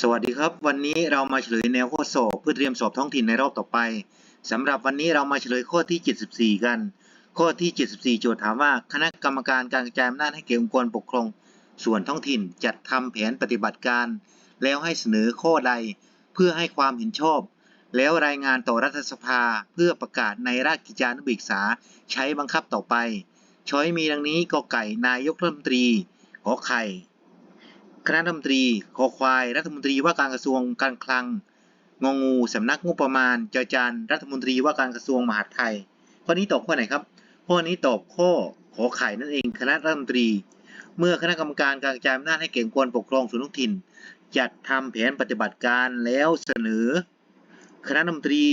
สวัสดีครับ วันนี้เรามาเฉลยแนวข้อสอบเพื่อเตรียมสอบท้องถิ่นในรอบต่อไปสำหรับวันนี้เรามาเฉลยข้อที่ 74 กัน ข้อที่ 74 โจทย์ถามว่าคณะกรรมการการกระจายอำนาจให้แก่องค์กรปกครอง ส่วนท้องถิ่นจัดทำแผนปฏิบัติการ แล้วให้เสนอข้อใดเพื่อให้ความเห็นชอบ แล้วรายงานต่อรัฐสภาเพื่อประกาศในราชกิจจานุเบกษาใช้บังคับต่อไป ช้อยมีดังนี้กอไก่นายกรัฐมนตรีขอไข่ คณะรัฐมนตรีคอควาย รัฐมนตรีว่าการกระทรวงการคลัง งองู สำนักงบประมาณจอจานรัฐมนตรีว่าการกระทรวงมหาดไทย ข้อนี้ตอบข้อไหนครับ ข้อนี้ตอบข้อขอไข่นั่นเอง คณะรัฐมนตรี เมื่อคณะกรรมการการกระจายอำนาจให้แก่งค์กรปกครองส่วนท้องถิ่น จัดทำแผนปฏิบัติการแล้วเสนอ คณะรัฐมนตรี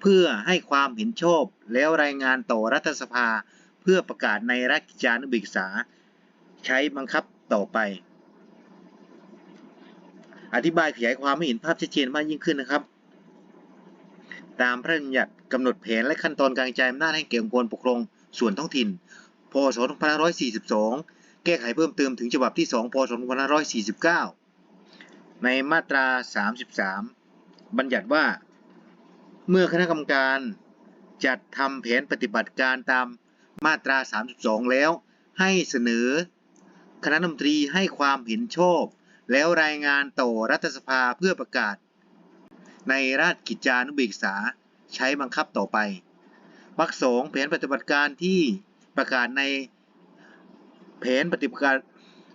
เพื่อให้ความเห็นชอบแล้วรายงานต่อรัฐสภา เพื่อประกาศในราชกิจจานุเบกษา ใช้บังคับต่อไป อธิบายขยายความให้เห็นภาพชัดเจนมากยิ่งขึ้นนะครับ ตามพระราชบัญญัติกำหนดแผนและขั้นตอนการกระจายอำนาจให้แก่องค์กรปกครองส่วนท้องถิ่น พศ 2542 แก้ไขเพิ่มเติมถึงฉบับที่ 2 พศ 2549 ในมาตรา 33 บัญญัติว่า เมื่อคณะกรรมการจัดทำแผนปฏิบัติการตามมาตรา 32 แล้ว ให้เสนอ คณะรัฐมนตรีให้ความเห็นชอบ แล้วรายงานต่อรัฐสภาเพื่อประกาศ ในราชกิจจานุเบกษาใช้บังคับต่อไปวรรคสองแผนปฏิบัติการที่ประกาศในแผนปฏิบัติการ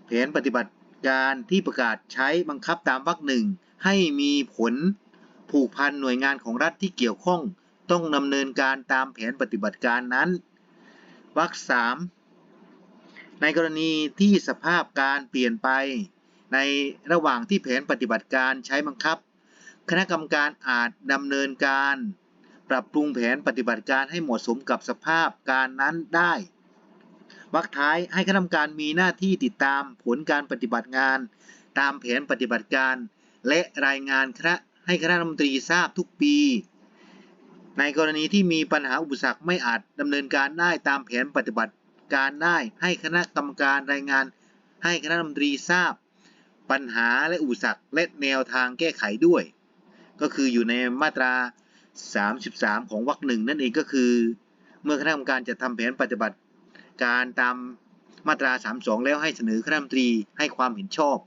แผนปฏิบัติการที่ประกาศใช้บังคับตามวรรคหนึ่งให้มีผลผูกพันหน่วยงานของรัฐที่เกี่ยวข้องต้องดำเนินการตามแผนปฏิบัติการนั้นวรรคสามในกรณีที่สภาพการเปลี่ยนไป ในระหว่างที่แผนปฏิบัติการใช้บังคับ คณะกรรมการอาจดำเนินการ ปรับปรุงแผนปฏิบัติการให้เหมาะสมกับสภาพการนั้นได้วรรคท้ายให้คณะกรรมการมีหน้าที่ติดตามผลการปฏิบัติงาน ตามแผนปฏิบัติการ และรายงานคณะให้คณะรัฐมนตรีทราบทุกปี ในกรณีที่มีปัญหาอุปสรรคไม่อาจดำเนินการได้ตามแผนปฏิบัติการได้ให้คณะกรรมการรายงาน ให้คณะรัฐมนตรีทราบ ปัญหาและอุปสรรคและแนวทางแก้ไขด้วย ก็คืออยู่ในมาตรา 33 ของวรรคหนึ่งนั่นเองก็คือ เมื่อคณะกรรมการจะทำแผนปฏิบัติการตามมาตรา 32 แล้วให้เสนอคณะรัฐมนตรีให้ความเห็นชอบ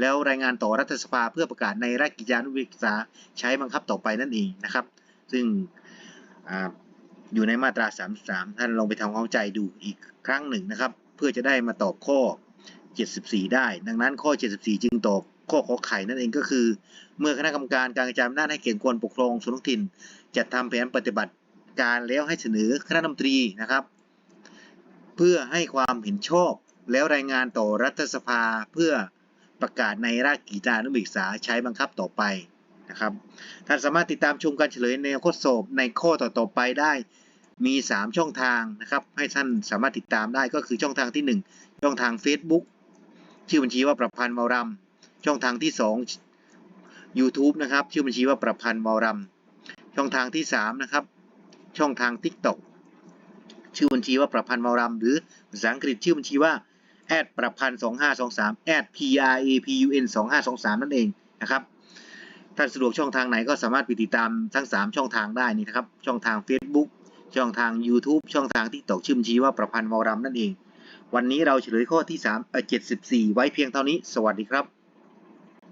แล้วรายงานต่อรัฐสภาเพื่อประกาศในราชกิจจานุเบกษาใช้บังคับต่อไปนั่นเองนะครับ ซึ่งออยู่ในมาตรา 33 ท่านลองไปทำความเข้าใจดูอีกครั้งหนึ่งนะครับ เพื่อจะได้มาตอบข้อ 74 ได้ ดังนั้นข้อ 74 จึงตอบข้อขอไข่นั่นเองก็คือ เมื่อคณะกรรมการการกระจายอำนาจให้เก่งควรปกครองส่วนท้องถิ่นจัดทำแผนปฏิบัติการแล้วให้เสนอคณะรัฐมนตรีนะครับ เพื่อให้ความเห็นชอบแล้วรายงานต่อรัฐสภาเพื่อประกาศในราชกิจจานุเบกษาใช้บังคับต่อไปนะครับท่านสามารถติดตามชมการเฉลยในข้อสอบในข้อต่อๆไปได้มี 3 ช่องทางนะครับ ให้ท่านสามารถติดตามได้ก็คือช่องทางที่ 1 ช่องทาง Facebook ชื่อบัญชีว่าประพันธ์เมารำช่องทางที่ 2 YouTube นะครับ ชื่อบัญชีว่าประพันธ์เมารำช่องทางที่ 3 นะครับ ช่องทาง TikTok ชื่อบัญชีว่าประพันธ์เมารำหรือภาษาอังกฤษชื่อบัญชีว่าแอดประพันธ์2523แอด p r a p u n 2523นั่นเองนะครับท่านสะดวกช่องทางไหนก็สามารถไปติดตามทั้ง 3 ช่องทางได้นี่นะครับ ช่องทาง Facebook ช่องทาง YouTube ช่องทางที่ตกชื่อบัญชีว่าประพันธ์เมารำนั่นเอง วันนี้เราเฉลยข้อที่3เอ่อ74 ไว้เพียงเท่านี้ สวัสดีครับ